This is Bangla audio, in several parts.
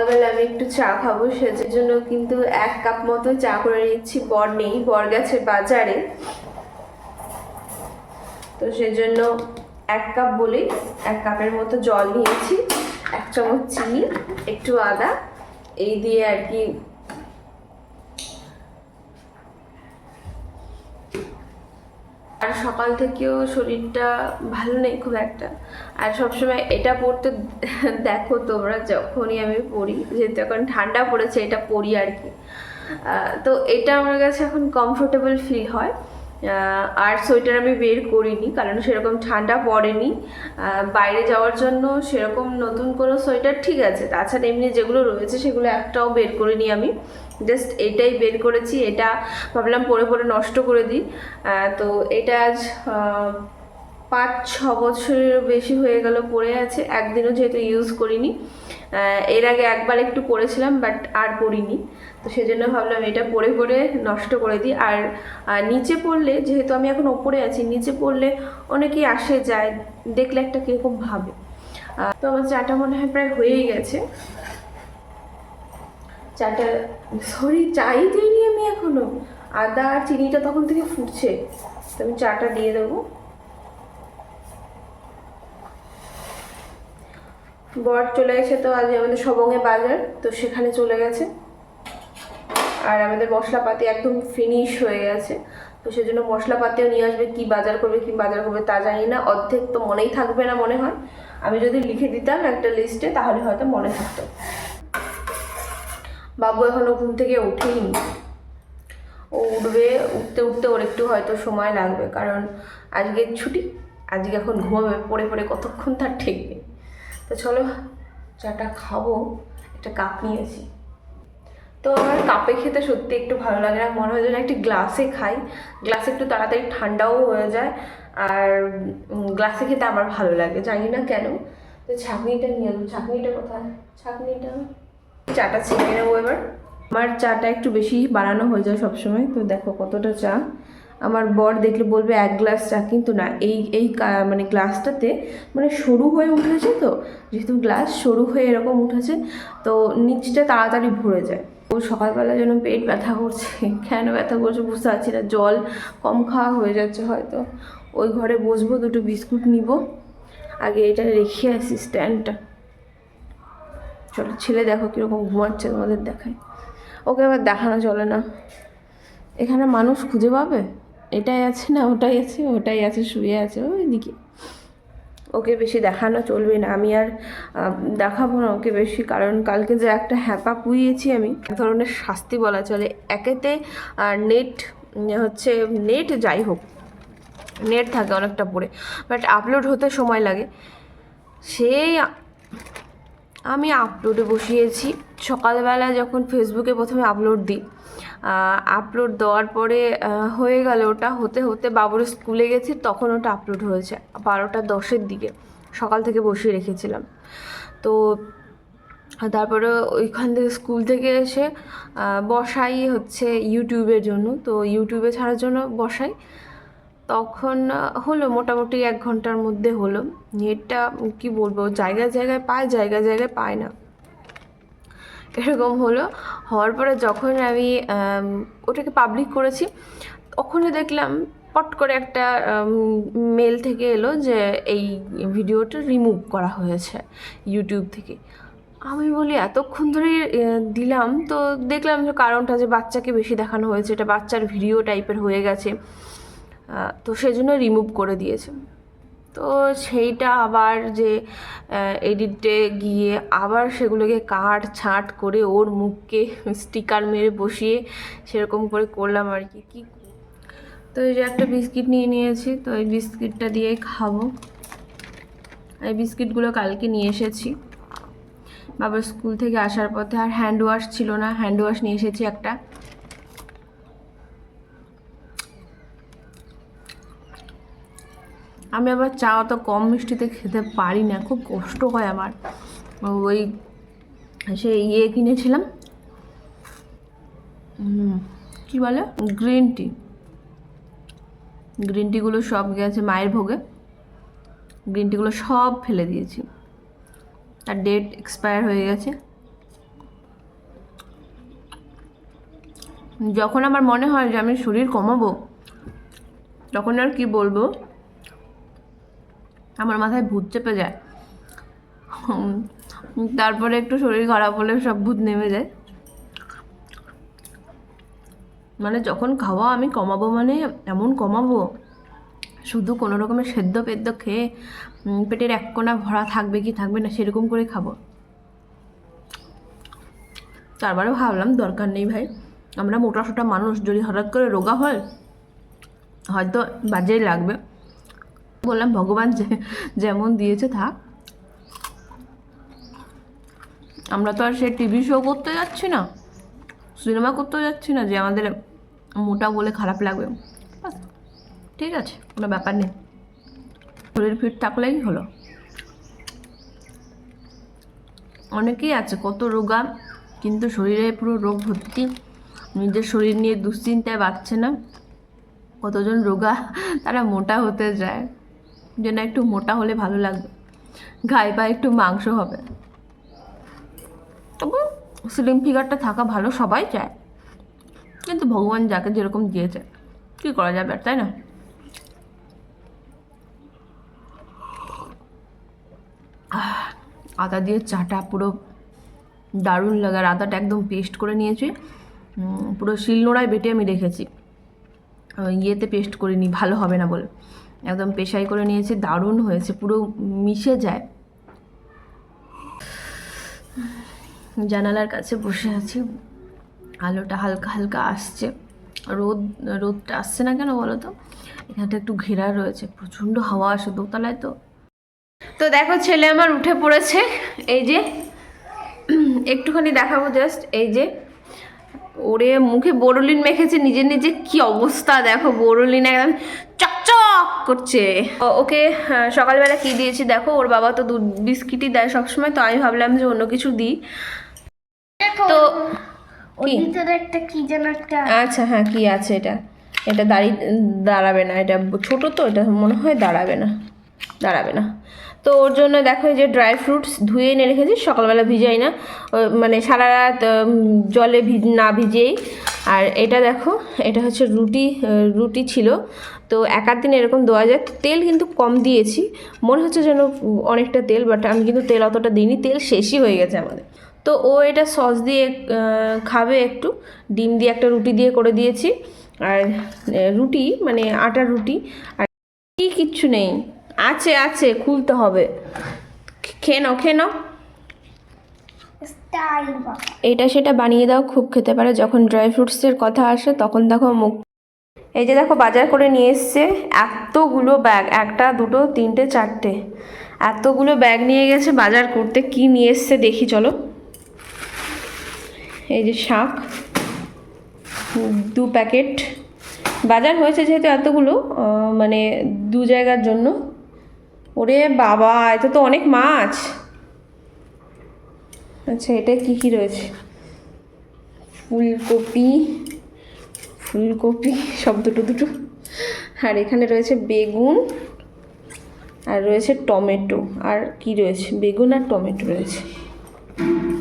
সকালবেলা আমি একটু চা খাব, সেজন্য জন্য কিন্তু এক কাপ মতো চা করে নিচ্ছি। বর নেই, বর গেছে বাজারে। তো সেজন্য এক কাপ বলেই এক কাপের মতো জল নিয়েছি, এক চামচ চিনি, একটু আদা, এই দিয়ে আর কি আর সকাল থেকেও শরীরটা ভালো নেই খুব একটা। আর সবসময় এটা পড়তে দেখো তোমরা যখনই আমি পড়ি, যেহেতু এখন ঠান্ডা পড়েছে, এটা পড়ি আর কি। তো এটা আমার কাছে এখন কমফোর্টেবল ফিল হয়। আর সোয়েটার আমি বের করিনি, কারণ সেরকম ঠান্ডা পড়েনি। বাইরে যাওয়ার জন্য সেরকম নতুন কোনো সোয়েটার ঠিক আছে। তাছাড়া এমনি যেগুলো রয়েছে সেগুলো একটাও বের করিনি আমি। জাস্ট এটাই বের করেছি, এটা ভাবলাম পরে পরে নষ্ট করে দিই। তো এটা আজ পাঁচ ছ বছরের বেশি হয়ে গেল পড়ে আছে। একদিনও যেহেতু ইউজ করিনি। এর আগে একবার একটু পরেছিলাম বাট আর পরিনি তো সেজন্য ভাবলাম এটা পরে পরে নষ্ট করে দিই। আর নিচে পড়লে, যেহেতু আমি এখন ওপরে আছি, নিচে পড়লে অনেকেই আসে, যায়, দেখলে একটা কীরকম ভাবে। তো আমার চাটা মনে হয় প্রায় হয়েই গেছে। চাটা সরি চাই দিইনি আমি এখনও। আদা আর চিনিটা তখন থেকে ফুটছে। তো আমি চাটা দিয়ে দেবো। বর চলে গেছে তো আজ আমাদের সবঙ্গে বাজার, তো সেখানে চলে গেছে। আর আমাদের মশলাপাতি একদম ফিনিশ হয়ে গেছে। তো সেজন্য মশলাপাতিও নিয়ে আসবে, কি বাজার করবে, কি বাজার করবে তা জানি না। অর্ধেক তো মনেই থাকবে না মনে হয়। আমি যদি লিখে দিতাম একটা লিস্টে তাহলে হয়তো মনে থাকতো। বাবু এখনও ঘুম থেকে উঠেনি ও উঠবে, উঠতে উঠতে ওর একটু হয়তো সময় লাগবে। কারণ আজকে ছুটি, আজকে এখন ঘুমাবে, পড়ে পড়ে কতক্ষণ তার ঠিক নেই তো চলো চাটা খাব, একটা কাপ নিয়েছি তো আমার কাপে খেতে সত্যি একটু ভালো লাগে না, মনে হয় যেন একটি গ্লাসে খাই। গ্লাসে একটু তাড়াতাড়ি ঠান্ডাও হয়ে যায়, আর গ্লাসে খেতে আমার ভালো লাগে, জানি না কেন। তো ছাঁকনিটা নিয়ে আসব ছাঁকনিটা কোথায়? ছাঁকনিটা চাটা ছেঁকে নেব এবার। আমার চাটা একটু বেশি বানানো হয়ে যায় সবসময়, তো দেখো কতটা চা। আমার বর দেখলে বলবে, এক গ্লাস চা কিন্তু না। এই এই মানে গ্লাসটাতে মানে সরু হয়ে উঠেছে তো, যেহেতু গ্লাস সরু হয়ে এরকম উঠেছে, তো নিচটা তাড়াতাড়ি ভরে যায়। ও সকালবেলা যেন পেট ব্যথা করছে, কেন ব্যথা করছে বুঝতে পারছি না, জল কম খাওয়া হয়ে যাচ্ছে হয়তো। ওই ঘরে বসবো, দুটো বিস্কুট নিব। আগে এটা রেখে আসি স্ট্যান্ডটা। চলো, ছেলে দেখো কীরকম ঘুমাচ্ছে তোমাদের দেখায় ওকে আবার দেখানো চলে না। এখানে মানুষ খুঁজে পাবে? এটাই আছে না, ওটাই আছে ওটাই আছে, শুয়ে আছে ওইদিকে ওকে বেশি দেখানো চলবে না, আমি আর দেখাবো না ওকে বেশি, কারণ কালকে যে একটা হ্যাপা পুইয়েছি আমি, এক ধরনের শাস্তি বলা চলে। একেতে নেট হচ্ছে নেট যাই হোক নেট থাকে অনেকটা পড়ে বাট আপলোড হতে সময় লাগে। সেই আমি আপলোডে বসিয়েছি। সকালবেলা যখন ফেসবুকে প্রথমে আপলোড দিই আপলোড দেওয়ার পরে হয়ে গেল ওটা। হতে হতে বাবুর স্কুলে গেছি, তখন ওটা আপলোড হয়েছে। বারোটা দশের দিকে সকাল থেকে বসিয়ে রেখেছিলাম। তো তারপরে ওইখান থেকে স্কুল থেকে এসে বসাই হচ্ছে ইউটিউবের জন্য। তো ইউটিউবে ছাড়ার জন্য বসাই। তখন হলো, মোটামুটি এক ঘণ্টার মধ্যে হলো। নেটটা, কি বলব, জায়গায় জায়গায় পায়, জায়গায় জায়গায় পায় না। এরকম হলো। হওয়ার পরে যখন আমি ওটাকে পাবলিক করেছি, তখনই দেখলাম, পট করে একটা মেল থেকে এলো যে, এই ভিডিওটা রিমুভ করা হয়েছে ইউটিউব থেকে। আমি বলি, এতক্ষণ ধরে দিলাম। তো দেখলাম যে, কারণটা যে, বাচ্চাকে বেশি দেখানো হয়েছে, এটা বাচ্চার ভিডিও টাইপের হয়ে গেছে। তো সেজন্য রিমুভ করে দিয়েছে। তো সেইটা আবার যে এডিটে গিয়ে আবার সেগুলোকে কাট ছাঁট করে ওর মুখকে স্টিকার মেরে বসিয়ে সেরকম করে করলাম আর কি। কি তো এই যে একটা বিস্কিট নিয়ে নিয়েছি, তো এই বিস্কিটটা দিয়েই খাব। এই বিস্কিটগুলো কালকে নিয়ে এসেছি। বাবার স্কুল থেকে আসার পথে আর হ্যান্ড ওয়াশ ছিল না। হ্যান্ড ওয়াশ নিয়ে এসেছি একটা। আমি আবার চা অত কম মিষ্টিতে খেতে পারি না, খুব কষ্ট হয় আমার। ওই সে ইয়ে কিনেছিলাম। কি বলে? Green tea. গ্রিন টিগুলো সব গেছে মায়ের ভোগে। গ্রিন টিগুলো সব ফেলে দিয়েছি। তার ডেট এক্সপায়ার হয়ে গেছে। যখন আমার মনে হয় যে আমি শরীর কমাবো, তখন আর কি বলব? আমার মাথায় ভূত চেপে যায়। তারপরে একটু শরীর খারাপ হলে সব ভূত নেমে যায়। মানে যখন খাওয়া আমি কমাবো মানে এমন কমাবো, শুধু কোনো রকমের সেদ্ধ পেদ্য খেয়ে পেটের এক কোণা ভরা থাকবে কি থাকবে না সেরকম করে খাব। তারপরে ভাবলাম দরকার নেই ভাই, আমরা মোটা সোটা মানুষ যদি হঠাৎ করে রোগা হয়, হয়তো বাজেই লাগবে। বললাম, ভগবান যেমন দিয়েছে, থাক। আমরা তো আর সে টিভি শো করতে যাচ্ছি না সিনেমা করতে যাচ্ছি না, যে আমাদের মোটা বলে খারাপ লাগবে। ঠিক আছে, কোনো ব্যাপার নেই। শরীর ফিট থাকলেই হলো। অনেকেই আছে, কত রোগা, কিন্তু শরীরে পুরো রোগ ভর্তি। নিজের শরীর নিয়ে দুশ্চিন্তায় বাঁচছে না। কতজন রোগা, তারা মোটা হতে যায়। যেন একটু মোটা হলে ভালো লাগবে। গায়ে পায়ে একটু মাংস হবে। তবু স্লিম ফিগারটা থাকা ভালো, সবাই চায়। কিন্তু ভগবান যাকে যেরকম দিয়েছে, কী করা যাবে আর, তাই না? আদা দিয়ে চাটা পুরো দারুণ লাগে, আর আদাটা একদম পেস্ট করে নিয়েছি। পুরো শিলনোড়ায় বেটে আমি রেখেছি। ইয়েতে পেস্ট করিনি, ভালো হবে না বলে। একদম পেশাই করে নিয়েছি, দারুণ হয়েছে, পুরো মিশে যায়। জানালার কাছে বসে আছি। আলোটা হালকা হালকা আসছে। রোদ, রোদটা আসছে না কেন বলো তো? এখানটা একটু ঘেরা রয়েছে, প্রচণ্ড হাওয়া আসে দোতলায় তো। তো দেখো ছেলে আমার উঠে পড়েছে। এই যে, একটুখানি দেখাবো জাস্ট এই যে ওরে মুখে বোরোলিন মেখেছে নিজে নিজে কি অবস্থা? দেখো বোরোলিন একদম চকচক করছে। ওকে আহ, সকালবেলা কি দিয়েছি দেখো ওর বাবা তো দুধ বিস্কিটই দেয় সবসময় তো আমি ভাবলাম যে অন্য কিছু দিই। তো? একটা কি যেন একটা আচ্ছা হ্যাঁ কি আছে এটা? এটা দাঁড়িয়ে দাঁড়াবে না এটা ছোট তো এটা মনে হয় দাঁড়াবে না দাঁড়াবে না। তো ওর জন্য দেখো এই যে ড্রাই ফ্রুটস ধুয়ে এনে রেখেছি, সকালবেলা ভিজাই না। মানে সারা রাত জলে ভিজ, না ভিজেই। আর এটা দেখো, এটা হচ্ছে রুটি রুটি ছিল। তো এক আধ দিন এরকম দেওয়া যায়। তেল কিন্তু কম দিয়েছি। মনে হচ্ছে যেন অনেকটা তেল বাট আমি কিন্তু তেল অতটা দিইনি। তেল শেষই হয়ে গেছে আমাদের। তো ও এটা সস দিয়ে খাবে একটু। ডিম দিয়ে একটা রুটি দিয়ে করে দিয়েছি। আর রুটি মানে আটার রুটি। আর কিচ্ছু নেই। আছে আছে খুলতে হবে। খেয়ে নাও খেয়ে নাও। এটা সেটা বানিয়ে দাও খুব খেতে পারে। যখন ড্রাই ফ্রুটসের কথা আসে তখন দেখো মুখ। এই যে দেখো বাজার করে নিয়ে এসছে এতগুলো ব্যাগ একটা দুটো তিনটে চারটে। এতগুলো ব্যাগ নিয়ে গেছে বাজার করতে। কি নিয়ে এসছে দেখি চলো। এই যে শাক দু প্যাকেট। বাজার হয়েছে যেহেতু এতগুলো মানে দু জায়গার জন্য। ওরে বাবা, এত তো অনেক মাছ। আচ্ছা এটা কি কি রয়েছে? ফুলকপি ফুলকপি, সব দুটো দুটো। আর এখানে রয়েছে বেগুন, আর রয়েছে টমেটো। আর কি রয়েছে? বেগুন আর টমেটো রয়েছে।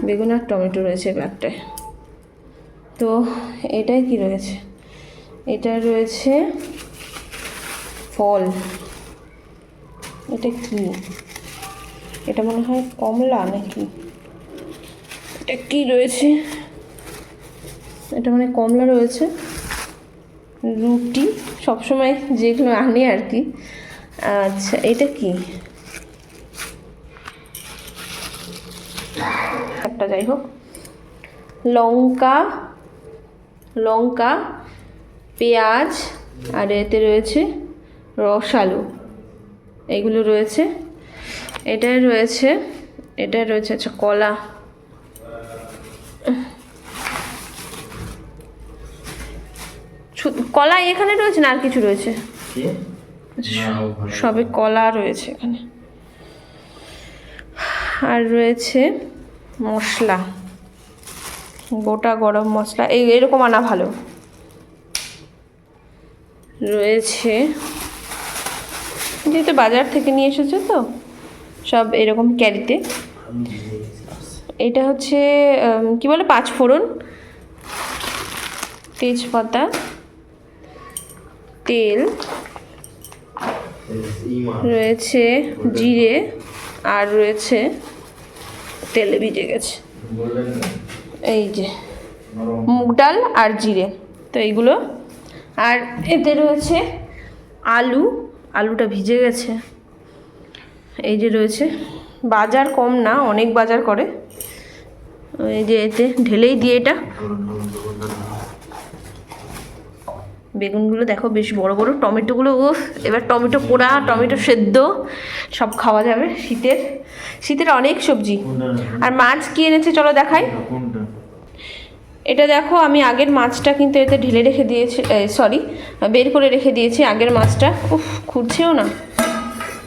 বেগুন আর টমেটো রয়েছে ব্যাগটায় তো এটাই কি রয়েছে? এটা রয়েছে ফল। এটা কি? এটা মনে হয় কমলা নাকি? এটা কি রয়েছে? এটা মানে কমলা রয়েছে। রুটি সবসময় যেগুলো আনি আর কি। আচ্ছা এটা কি? একটা যাই হোক। লঙ্কা লঙ্কা, পেঁয়াজ, আর এতে রয়েছে রসালু এগুলো রয়েছে। এটাই রয়েছে এটাই রয়েছে আচ্ছা কলা। কলা এখানে রয়েছে না আর কিছু রয়েছে? ও সবে কলা রয়েছে এখানে। আর রয়েছে মশলা। গোটা গরম মশলা। এই এরকম আনা ভালো। রয়েছে যেহেতু বাজার থেকে নিয়ে এসেছে তো, সব এরকম ক্যারিতে। এটা হচ্ছে কি বলে, পাঁচ ফোড়ন, তেজপাতা, তেল, রয়েছে জিরে, আর রয়েছে তেলে ভিজে গেছে। এই যে, মুগ ডাল আর জিরে, তো এইগুলো। আর এতে রয়েছে আলু আলুটা ভিজে গেছে। এই যে রয়েছে। বাজার কম না, অনেক বাজার করে। এই যে এতে ঢেলেই দিয়ে এটা। বেগুনগুলো দেখো বেশ বড় বড়। টমেটোগুলো ও এবার টমেটো পোড়া, টমেটো সেদ্ধ, সব খাওয়া যাবে শীতের। শীতের অনেক সবজি। আর মাছ কি এনেছে চলো দেখাই। এটা দেখো, আমি আগের মাছটা কিন্তু এতে ঢেলে রেখে দিয়েছি সরি বের করে রেখে দিয়েছি আগের মাছটা। উফ খুঁজছেও না।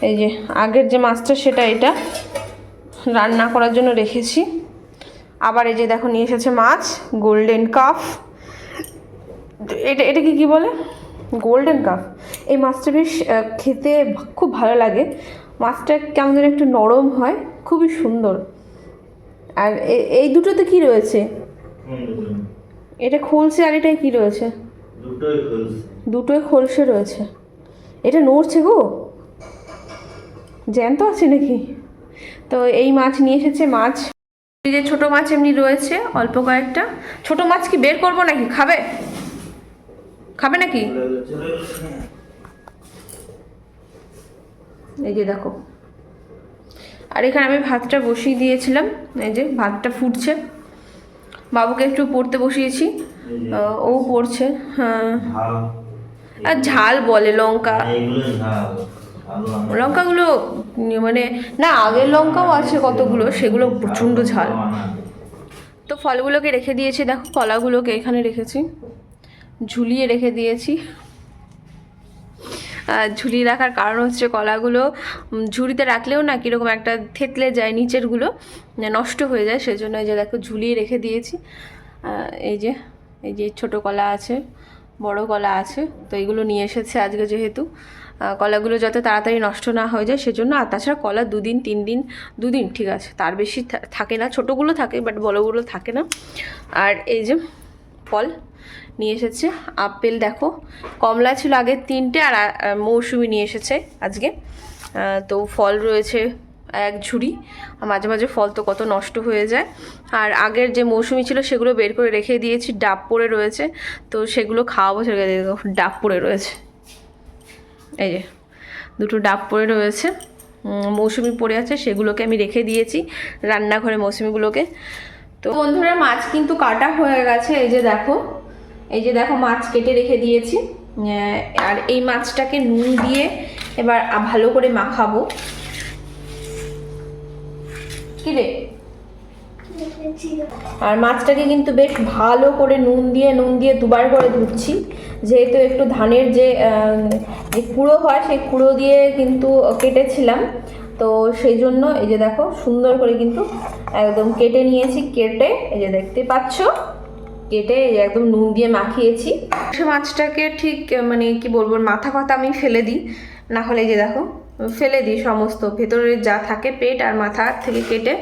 এই যে, আগের যে মাছটা, সেটা এটা রান্না করার জন্য রেখেছি। আবার এই যে দেখো, নিয়ে এসেছে মাছ গোল্ডেন কাপ এটা, এটাকে কি বলে? গোল্ডেন কাপ এই মাছটা বেশ খেতে খুব ভালো লাগে। মাছটা কেমন যেন একটু নরম হয়, খুবই সুন্দর। আর এই দুটোতে কি রয়েছে? এটা খোলসে আর এটাই কি রয়েছে? দুটোই খুলছে। দুটোই খোলসে রয়েছে। এটা নড়ছে গো। জ্যান্ত আছে নাকি? তো এই মাছ নিয়ে এসেছে মাছ। যে ছোট মাছ এমনি রয়েছে অল্প কয়েকটা। ছোট মাছ কি বের করব নাকি? খাবে? খাবে নাকি? এই যে দেখো। আর এখানে আমি ভাতটা বসিয়ে দিয়েছিলাম। এই যে ভাতটা ফুটছে। বাবুকে একটু পড়তে বসিয়েছি। ও পড়ছে হ্যাঁ। আর ঝাল বলে লঙ্কা। ঝাল লঙ্কাগুলো মানে না আগের লঙ্কাও আছে কতগুলো সেগুলো প্রচণ্ড ঝাল। তো ফলগুলোকে রেখে দিয়েছি দেখো কলাগুলোকে এখানে রেখেছি। ঝুলিয়ে রেখে দিয়েছি। ঝুলিয়ে রাখার কারণ হচ্ছে কলাগুলো ঝুড়িতে রাখলেও না কীরকম একটা থেতলে যায়, নিচেরগুলো নষ্ট হয়ে যায়, সেজন্য এই যে দেখো ঝুলিয়ে রেখে দিয়েছি। এই যে এই যে ছোট কলা আছে, বড় কলা আছে, তো এগুলো নিয়ে এসেছে আজকে যেহেতু। কলাগুলো যাতে তাড়াতাড়ি নষ্ট না হয়ে যায়, সেজন্য আর তাছাড়া কলা দুদিন তিন দিন দুদিন, ঠিক আছে, তার বেশি থাকে না, ছোটোগুলো থাকে, বাট বড়গুলো থাকে না। আর এই যে ফল নিয়ে এসেছে। আপেল দেখো, কমলা ছিল আগের তিনটে আর মৌসুমি নিয়ে এসেছে আজকে। তো ফল রয়েছে এক ঝুড়ি। মাঝে মাঝে ফল তো কত নষ্ট হয়ে যায়। আর আগের যে মৌসুমি ছিল সেগুলো বের করে রেখে দিয়েছি, ডাব পড়ে রয়েছে। তো সেগুলো খাওয়াবো দেখো, ডাব পড়ে রয়েছে। এই যে, দুটো ডাব পড়ে রয়েছে। মৌসুমি পড়ে আছে, সেগুলোকে আমি রেখে দিয়েছি রান্নাঘরে মৌসুমিগুলোকে। তো বন্ধুরা, মাছ কিন্তু কাটা হয়ে গেছে। এই যে দেখো এই যে দেখো মাছ কেটে রেখে দিয়েছি। আর এই মাছটাকে নুন দিয়ে এবার ভালো করে মাখাবো। কি রে? আর মাছটাকে কিন্তু বেশ ভালো করে নুন দিয়ে নুন দিয়ে দুবার করে ধুচ্ছি। যেহেতু একটু ধানের যে যে কুড়ো হয়, সেই কুড়ো দিয়ে কিন্তু কেটেছিলাম। তো সেই জন্য এই যে দেখো সুন্দর করে কিন্তু একদম কেটে নিয়েছি, কেটে এই যে দেখতে পাচ্ছ? কেটে একদম নুন দিয়ে মাখিয়েছি। সে মাছটাকে ঠিক মানে কি বলব, মাথা কথা আমি ফেলে দিই। না হলে যে দেখো ফেলে দিই সমস্ত। ভেতরে যা থাকে পেট আর মাথা থেকে কেটে,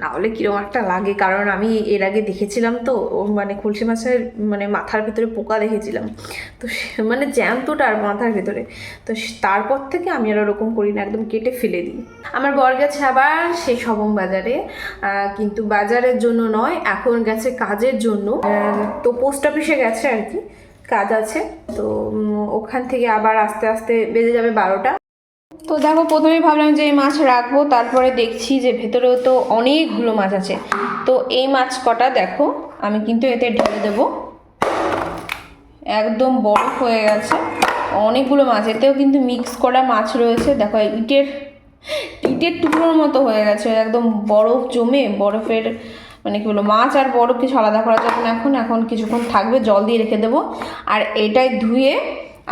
না হলে কীরকম একটা লাগে। কারণ আমি এর আগে দেখেছিলাম তো মানে খুলসি মাছের মানে মাথার ভেতরে পোকা দেখেছিলাম। তো মানে জ্যান্তটা আর মাথার ভেতরে। তো তারপর থেকে আমি আর ওরকম করি না, একদম কেটে ফেলে দিই। আমার বর গেছে আবার সেই সবং বাজারে। কিন্তু বাজারের জন্য নয়, এখন গেছে কাজের জন্য। তো পোস্ট অফিসে গেছে আর কি, কাজ আছে। তো ওখান থেকে আবার আস্তে আস্তে বেজে যাবে বারোটা। তো দেখো প্রথমে ভাবলাম যে এই মাছ রাখব, তারপরে দেখছি যে ভেতরেও তো অনেকগুলো মাছ আছে। তো এই মাছ কটা দেখো, আমি কিন্তু এতে ঢেলে দেবো। একদম বড় হয়ে গেছে। অনেকগুলো মাছ, এতেও কিন্তু মিক্স করা মাছ রয়েছে। দেখো ইটের ইটের টুকরোর মতো হয়ে গেছে। একদম বরফ জমে, বরফের মানে কি বলব, মাছ আর বরফ কিছু আলাদা করা যাবে না এখন। এখন কিছুক্ষণ থাকবে, জল দিয়ে রেখে দেবো। আর এটাই ধুয়ে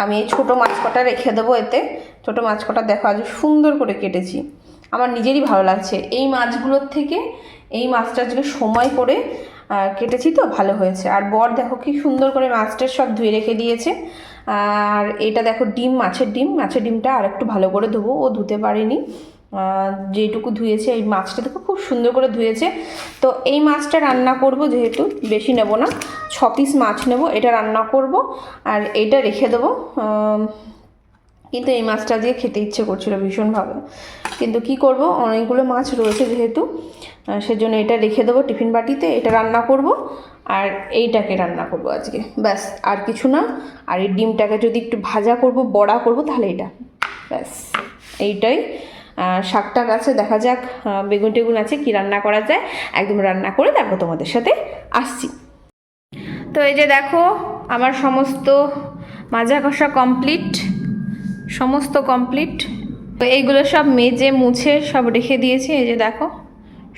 আমি এই ছোটো মাছ কটা রেখে দেবো এতে। ছোটো মাছ কটা দেখো, আজ সুন্দর করে কেটেছি। আমার নিজেরই ভালো লাগছে। এই মাছগুলোর থেকে, এই মাছটা আজকে সময় করে কেটেছি তো, ভালো হয়েছে। আর বর দেখো কি সুন্দর করে মাছটা সব ধুয়ে রেখে দিয়েছে। আর এটা দেখো ডিম, মাছের ডিম। মাছের ডিমটা আর একটু ভালো করে ধোবো। ও ধুতে পারেনি। যেটুকু ধুয়েছে, এই মাছটা দেখো খুব সুন্দর করে ধুয়েছে। তো এই মাছটা রান্না করব যেহেতু, বেশি নেব না। ছ পিস মাছ নেব, এটা রান্না করব। আর এটা রেখে দেবো। কিন্তু এই মাছটা দিয়ে খেতে ইচ্ছে করছিল ভীষণভাবে। কিন্তু কি করব? অনেকগুলো মাছ রয়েছে যেহেতু সেজন্য এটা রেখে দেবো টিফিন বাটিতে এটা রান্না করব আর এইটাকে রান্না করব আজকে। ব্যাস আর কিছু না। আর এই ডিমটাকে যদি একটু ভাজা করব বড়া করব তাহলে এটা। ব্যাস এইটাই। আহ, শাকটাক আছে দেখা যাক বেগুন টেগুন আছে কি রান্না করা যায়। একদম রান্না করে তারপর তোমাদের সাথে আসছি। তো এই যে দেখো আমার সমস্ত মাজা কষা কমপ্লিট সমস্ত কমপ্লিট তো এইগুলো সব মেজে মুছে সব রেখে দিয়েছি। এই যে দেখো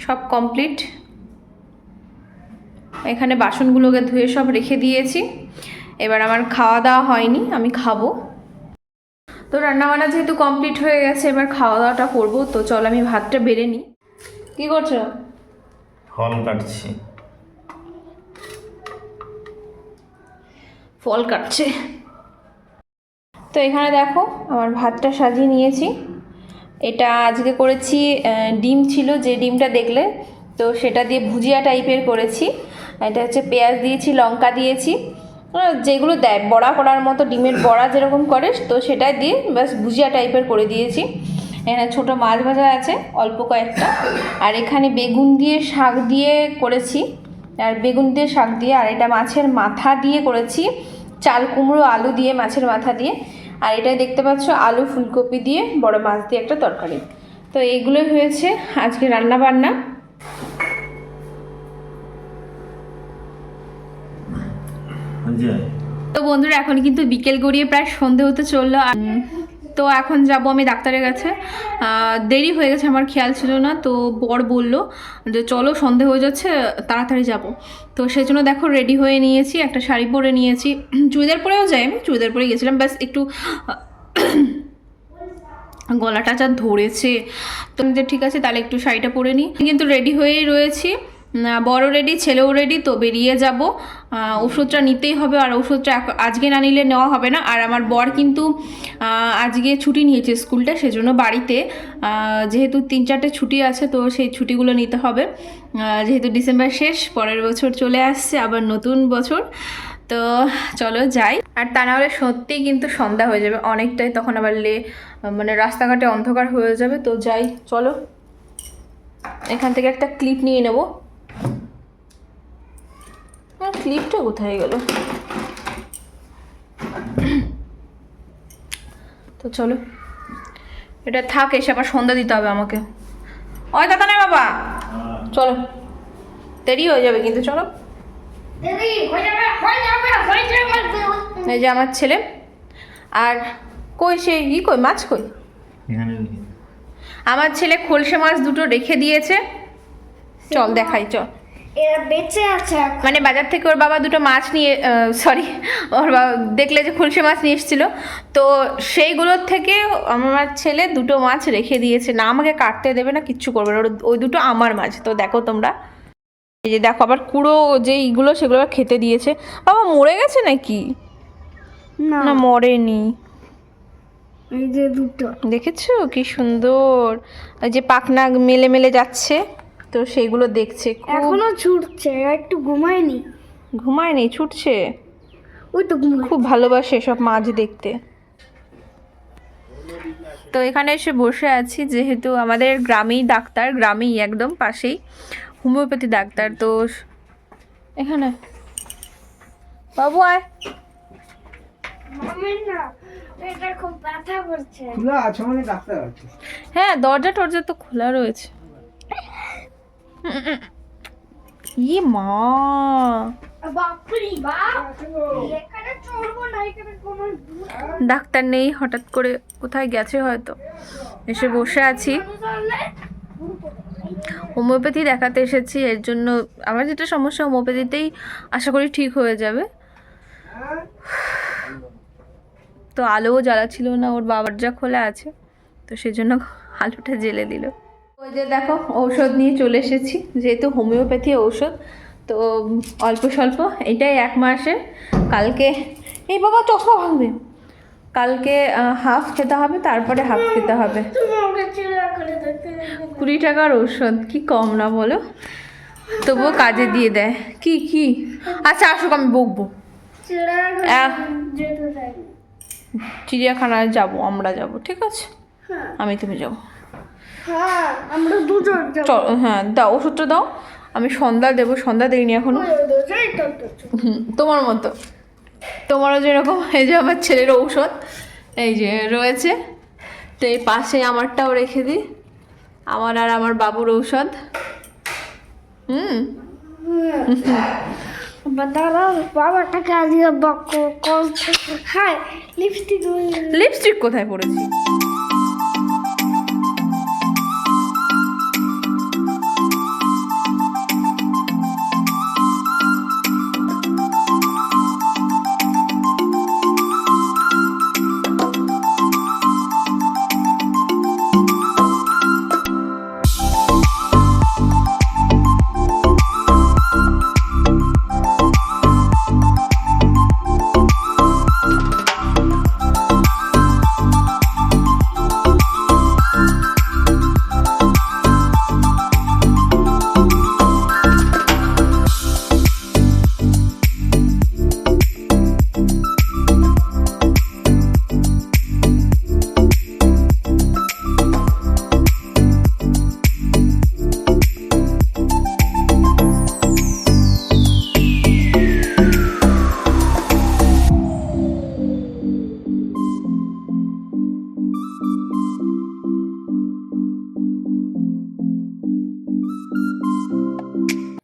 সব কমপ্লিট এখানে বাসনগুলোকে ধুয়ে সব রেখে দিয়েছি। এবার আমার খাওয়া দাওয়া হয়নি আমি খাব। তো রান্নাবান্না যেহেতু কমপ্লিট হয়ে গেছে এবার খাওয়া দাওয়াটা করব। তো চল আমি ভাতটা বেড়ে নিই। কী করছ? ফল কাটছি। ফল কাটছে। তো এখানে দেখো, আমার ভাতটা সাজিয়ে নিয়েছি। এটা আজকে করেছি ডিম ছিল, যে ডিমটা দেখলে, তো সেটা দিয়ে ভুজিয়া টাইপের করেছি। এটা হচ্ছে পেঁয়াজ দিয়েছি, লঙ্কা দিয়েছি। যেগুলো দেয়, বড়া করার মতো, ডিমের বড়া যেরকম করে, তো সেটা দিয়ে ব্যাস ভুজিয়া টাইপের করে দিয়েছি। এখানে ছোটো মাছ ভাজা আছে, অল্প কয়েকটা। আর এখানে বেগুন দিয়ে শাক দিয়ে করেছি। আর বেগুন দিয়ে শাক দিয়ে, আর এটা মাছের মাথা দিয়ে করেছি। চাল কুমড়ো, আলু দিয়ে মাছের মাথা দিয়ে। আর এটাই দেখতে পাচ্ছ আলু ফুলকপি দিয়ে বড় মাছ দিয়ে একটা তরকারি। তো এইগুলোই হয়েছে আজকে রান্না বান্না তো বন্ধুরা এখন কিন্তু বিকেল গড়িয়ে প্রায় সন্ধে হতে চলল। আর, তো এখন যাব আমি ডাক্তারের কাছে। দেরি হয়ে গেছে, আমার খেয়াল ছিল না, তো বর বলল যে, চলো, সন্ধে হয়ে যাচ্ছে, তাড়াতাড়ি যাব। তো সেই জন্য দেখো রেডি হয়ে নিয়েছি, একটা শাড়ি পরে নিয়েছি। চুড়িদার পরেও যাই আমি চুড়িদার পরে গেছিলাম। ব্যাস, একটু গলাটা যা ধরেছে, তো ঠিক আছে, তাহলে একটু শাড়িটা পরে নিই কিন্তু রেডি হয়েই রয়েছি। বড় রেডি ছেলেও রেডি তো বেরিয়ে যাব। ওষুধটা নিতেই হবে আর ওষুধটা আজকে না নিলে নেওয়া হবে না। আর আমার বর কিন্তু আজকে ছুটি নিয়েছে স্কুলটা, সেজন্য বাড়িতে। যেহেতু তিন চারটে ছুটি আছে, তো সেই ছুটিগুলো নিতে হবে। যেহেতু ডিসেম্বর শেষ, পরের বছর চলে আসছে, আবার নতুন বছর। তো চলো যাই। আর তা নাহলে সত্যিই কিন্তু সন্ধ্যা হয়ে যাবে। অনেকটাই তখন আবার লে মানে রাস্তাঘাটে অন্ধকার হয়ে যাবে। তো যাই, চলো। এখান থেকে একটা ক্লিপ নিয়ে নেব। ক্লিপটা কোথায় গেল? তো চলো। এটা থাক এসে আবার সন্ধ্যা দিতে হবে আমাকে। ওই কথা নেই বাবা। চলো। দেরি হয়ে যাবে কিন্তু চলো। দিদি হয়ে যাবে হয়ে যাবে হয়ে যাবে এই যে আমার ছেলে। আর কই সে ই কই মাছ কই? আমার ছেলে খোলসে মাছ দুটো রেখে দিয়েছে। চল দেখাই চল। এরা বেঁচে আছে মানে বাজার থেকে ওর বাবা দুটো মাছ নিয়ে সরি ওর বাবা দেখলে যে খোলসে মাছ নিয়ে এসেছিল। তো সেইগুলোর থেকে আমার ছেলে দুটো মাছ রেখে দিয়েছে। না আমাকে কাটতে দেবে না কিচ্ছু করবে না। ওই দুটো আমার মাছ। তো দেখো তোমরা। এই যে দেখো আবার কুড়ো যে ইগুলো সেগুলো আবার খেতে দিয়েছে। বাবা মরে গেছে নাকি? না। না মরেনি। এই যে দুটো। দেখেছ? কি সুন্দর। ওই যে পাখনা মেলে মেলে যাচ্ছে। তো সেইগুলো দেখছে এখনও ছুটছে একটু ঘুমায়নি। ঘুমায়নি ছুটছে? ওই তো খুব ভালোবাসে সব মাছ দেখতে। তো এখানে এসে বসে আছি যেহেতু আমাদের গ্রামেই ডাক্তার গ্রামেই একদম পাশেই হোমিওপ্যাথি ডাক্তার তো এখানে। বাবু আয়। মামের না এটা খুব ব্যথা করছে। খোলা আছে মানে ডাক্তার আছে। হ্যাঁ দরজা টরজা তো খোলা রয়েছে। ই মা। কোনো ডাক্তার নেই হঠাৎ করে কোথায় গেছে হয়তো? এসে বসে আছি। হোমিওপ্যাথি দেখাতে এসেছি এর জন্য আমার যেটা সমস্যা হোমিওপ্যাথিতেই আশা করি ঠিক হয়ে যাবে। তো আলোও জ্বালা ছিল না ওর বাবার যা খোলা আছে তো সেজন্য আলোটা জেলে দিল। ওই যে দেখো ঔষধ নিয়ে চলে এসেছি যেহেতু হোমিওপ্যাথি ঔষধ তো অল্প স্বল্প এটাই এক মাসে কালকে এই বাবা চশমা ভাঙবে। কালকে হাফ খেতে হবে তারপরে হাফ খেতে হবে। কুড়ি টাকার ঔষধ কি কম না বলো? তবুও কাজে দিয়ে দেয়। কি কি? আচ্ছা আসুক আমি বকবো। চিড়িয়াখানায় যাব আমরা যাব ঠিক আছে? হ্যাঁ। আমি তুমি যাব। হ্যাঁ আমরা দুজন চল হ্যাঁ দাও ওষুধটা দাও। আমি সন্ধ্যা দেবো সন্ধ্যা দিইনি এখনও। তোমার মতো। তোমারও যেরকম এই যে আমার ছেলের ঔষধ। এই যে রয়েছে। তো এই পাশে আমারটাও রেখে দিই। আমার আর আমার বাবুর ঔষধ। হুম। লিপস্টিক কোথায় পড়েছি?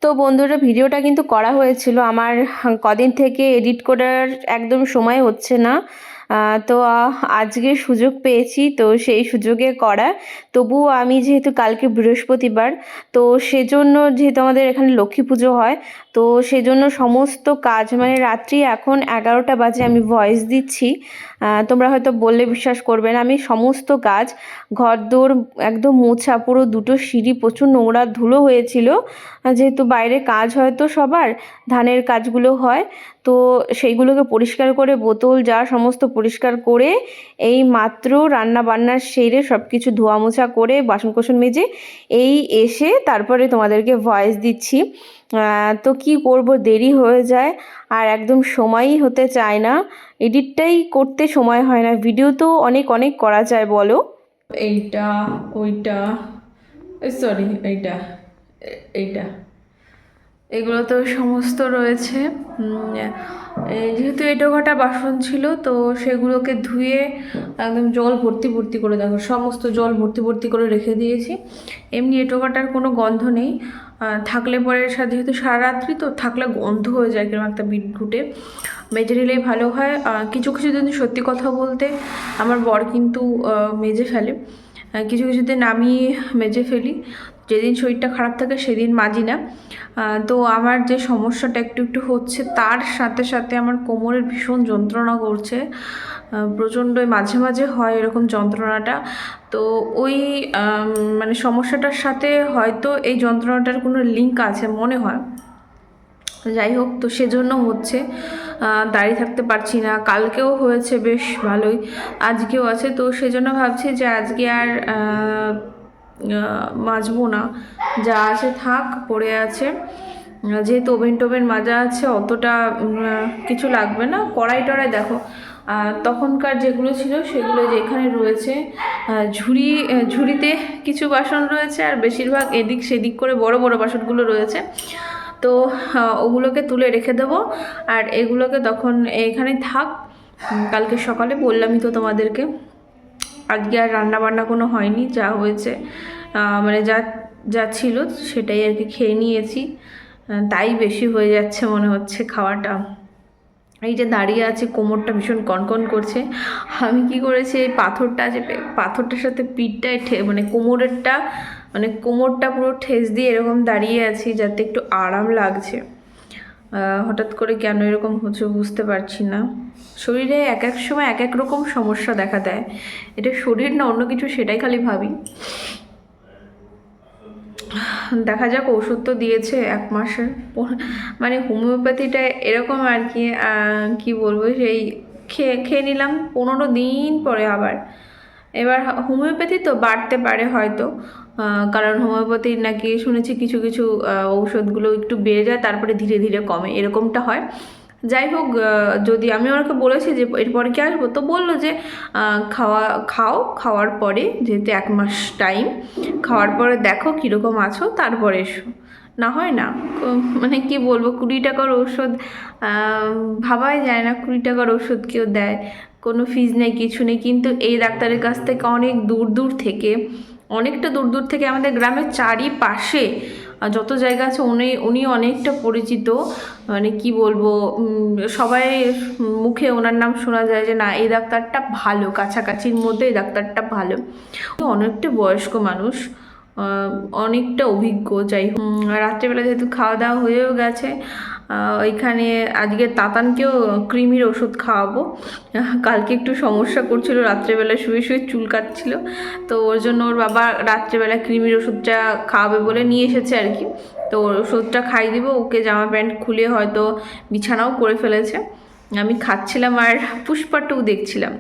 তো বন্ধুরা, ভিডিওটা কিন্তু করা হয়েছিল। আমার কদিন থেকে এডিট করার একদম সময় হচ্ছে না। তো আজকে সুযোগ পেয়েছি, তো সেই সুযোগে করা। তবুও আমি যেহেতু কালকে বৃহস্পতিবার, তো সেজন্য যেহেতু আমাদের এখানে লক্ষ্মী পুজো হয় তো সেজন্য সমস্ত কাজ মানে রাত্রি এখন এগারোটা বাজে আমি ভয়েস দিচ্ছি। তোমরা হয়তো বললে বিশ্বাস করবে না, আমি সমস্ত কাজ ঘর দৌড় একদম মোছা, পুরো দুটো সিঁড়ি, প্রচুর নোংরা ধুলো হয়েছিল। যেহেতু বাইরে কাজ হয়তো সবার, ধানের কাজগুলো হয়। তো সেইগুলোকে পরিষ্কার করে, বোতল, যা সমস্ত পরিষ্কার করে, এই মাত্র রান্না বান্না সেরে সব কিছু ধোয়া মোছা করে বাসন কোসন মেজে, এই এসে তারপরে তোমাদেরকে ভয়েস দিচ্ছি। তো কি করব? দেরি হয়ে যায় আর একদম সময়ই হতে চায় না। এডিটটাই করতে সময় হয় না। ভিডিও তো অনেক অনেক করা যায়, বলো। এইটা, ওইটা সরি এইটা এইটা। এগুলো তো সমস্ত রয়েছে। যেহেতু এটো কাটা বাসন ছিল, তো সেগুলোকে ধুয়ে একদম জল ভর্তি ভর্তি করে দেখো। সমস্ত জল ভর্তি ভর্তি করে রেখে দিয়েছি। এমনি এটো কাটার কোনো গন্ধ নেই। থাকলে পরে যেহেতু সারা রাত্রি তো থাকলে গন্ধ হয়ে যায় কীরকম একটা বিটরুটে মেজে নিলেই ভালো হয়। কিছু কিছু দিন সত্যি কথা বলতে আমার বর কিন্তু মেজে ফেলে। কিছু কিছুতে নামিয়ে মেজে ফেলি। যেদিন শরীরটা খারাপ থাকে সেদিন মাজি না। তো আমার যে সমস্যাটা একটু একটু হচ্ছে, তার সাথে সাথে আমার কোমরের ভীষণ যন্ত্রণা করছে। প্রচণ্ড মাঝে মাঝে হয় এরকম যন্ত্রণাটা। তো ওই মানে সমস্যাটার সাথে হয়তো এই যন্ত্রণাটার কোনো লিঙ্ক আছে মনে হয়। যাই হোক, তো সেজন্য হচ্ছে দাঁড়িয়ে থাকতে পারছি না। কালকেও হয়েছে বেশ ভালোই, আজকেও আছে। তো সেজন্য ভাবছি যে আজকে আর মাজবো না। যা আছে থাক, পড়ে আছে। যেহেতু ওভেন টোভেন মাজা আছে, অতটা কিছু লাগবে না। কড়াই টড়াই দেখো। তখনকার যেগুলো ছিল, সেগুলো যে এখানে রয়েছে ঝুড়ি ঝুড়িতে কিছু বাসন রয়েছে, আর বেশিরভাগ এদিক সেদিক করে বড় বড় বাসনগুলো রয়েছে। তো ওগুলোকে তুলে রেখে দেবো। আর এগুলোকে তখন এখানে থাক। কালকে সকালে বললামই তো তোমাদেরকে। আজকে আর রান্না বান্না কোনো হয়নি, যা হয়েছে মানে যা যা ছিল সেটাই আর কি খেয়ে নিয়েছি। তাই বেশি হয়ে যাচ্ছে মনে হচ্ছে খাওয়াটা। এই যে দাঁড়িয়ে আছে, কোমরটা ভীষণ কনকন করছে। আমি কি করেছি, এই পাথরটা যে পাথরটার সাথে পিঠটায় ঠে মানে কোমরেরটা মানে কোমরটা পুরো ঠেস দিয়ে এরকম দাঁড়িয়ে আছি, যাতে একটু আরাম লাগছে। হঠাৎ করে কেন এরকম হচ্ছে বুঝতে পারছি না। শরীরে এক এক সময় এক এক রকম সমস্যা দেখা দেয়। এটা শরীর না অন্য কিছু সেটাই খালি ভাবি। দেখা যাক, ওষুধ তো দিয়েছে এক মাসের। মানে হোমিওপ্যাথিটা এরকম আর কি কি বলব, সেই খেয়ে খেয়ে নিলাম পনেরো দিন পরে আবার। এবার হোমিওপ্যাথি তো বাড়তে পারে হয়তো। কারণ হোমিওপ্যাথির নাকি শুনেছি কিছু কিছু ঔষধগুলো একটু বেড়ে যায়, তারপরে ধীরে ধীরে কমে, এরকমটা হয়। যাই হোক যদি আমি ওনাকে বলেছি যে এরপরে কি আসব, তো বলল যে খাওয়া, খাও, খাওয়ার পরে যেহেতু এক মাস টাইম খাওয়ার পরে দেখো কীরকম আছো, তারপরে এসো। না হয় না মানে কি বলব, কুড়ি টাকার ওষুধ ভাবাই যায় না, কুড়ি টাকার ওষুধ কেউ দেয়, কোনো ফিজ নেই, কিছু নেই, কিন্তু এই ডাক্তারের কাছ থেকে অনেক দূর দূর থেকে অনেকটা দূর দূর থেকে আমাদের গ্রামের চারিপাশে যত জায়গা আছে উনি উনি অনেকটা পরিচিত। মানে কি বলব সবাই মুখে ওনার নাম শোনা যায় যে না, এই ডাক্তারটা ভালো, কাছাকাছির মধ্যে এই ডাক্তারটা ভালো। অনেকটা বয়স্ক মানুষ অনেকটা অভিজ্ঞ, যাই রাত্রেবেলা যেহেতু খাওয়া দাওয়া হয়েও গেছে ওইখানে আজকে তাতানকেও ক্রিমির ওষুধ খাওয়াবো। কালকে একটু সমস্যা করছিল, রাত্রেবেলা শুয়ে শুয়ে চুল কাটছিল। তো ওর জন্য ওর বাবা রাত্রেবেলা ক্রিমির ওষুধটা খাওয়াবে বলে নিয়ে এসেছে আর কি। তো ওষুধটা খাইয়ে দিব, ওকে জামা প্যান্ট খুলে হয়তো বিছানাও করে ফেলেছে। আমি খাচ্ছিলাম আর পুষ্পাটাও দেখছিলাম।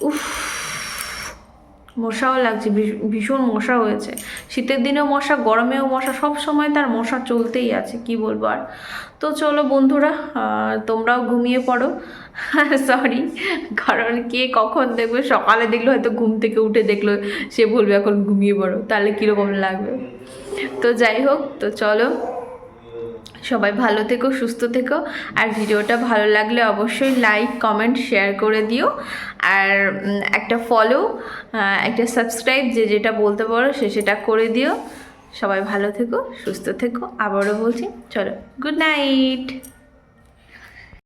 উফ। মশাও লাগছে, ভীষ- ভীষণ মশা হয়েছে। শীতের দিনেও মশা, গরমেও মশা, সব সময় তার মশা চলতেই আছে, কি বলব আর। তো চলো বন্ধুরা তোমরাও ঘুমিয়ে পড়ো। সরি কারণ কে কখন দেখবে? সকালে দেখল হয়তো ঘুম থেকে উঠে দেখল, সে বলবে এখন ঘুমিয়ে পড়ো, তাহলে কীরকম লাগবে? তো যাই হোক, তো চলো। সবাই ভালো থেকো, সুস্থ থেকো। আর ভিডিওটা ভালো লাগলে অবশ্যই লাইক কমেন্ট শেয়ার করে দিও। আর একটা ফলো একটা সাবস্ক্রাইব যে যেটা বলতে পারো সে সেটা করে দিও। সবাই ভালো থেকো, সুস্থ থেকো। আবারও বলছি, চলো গুড নাইট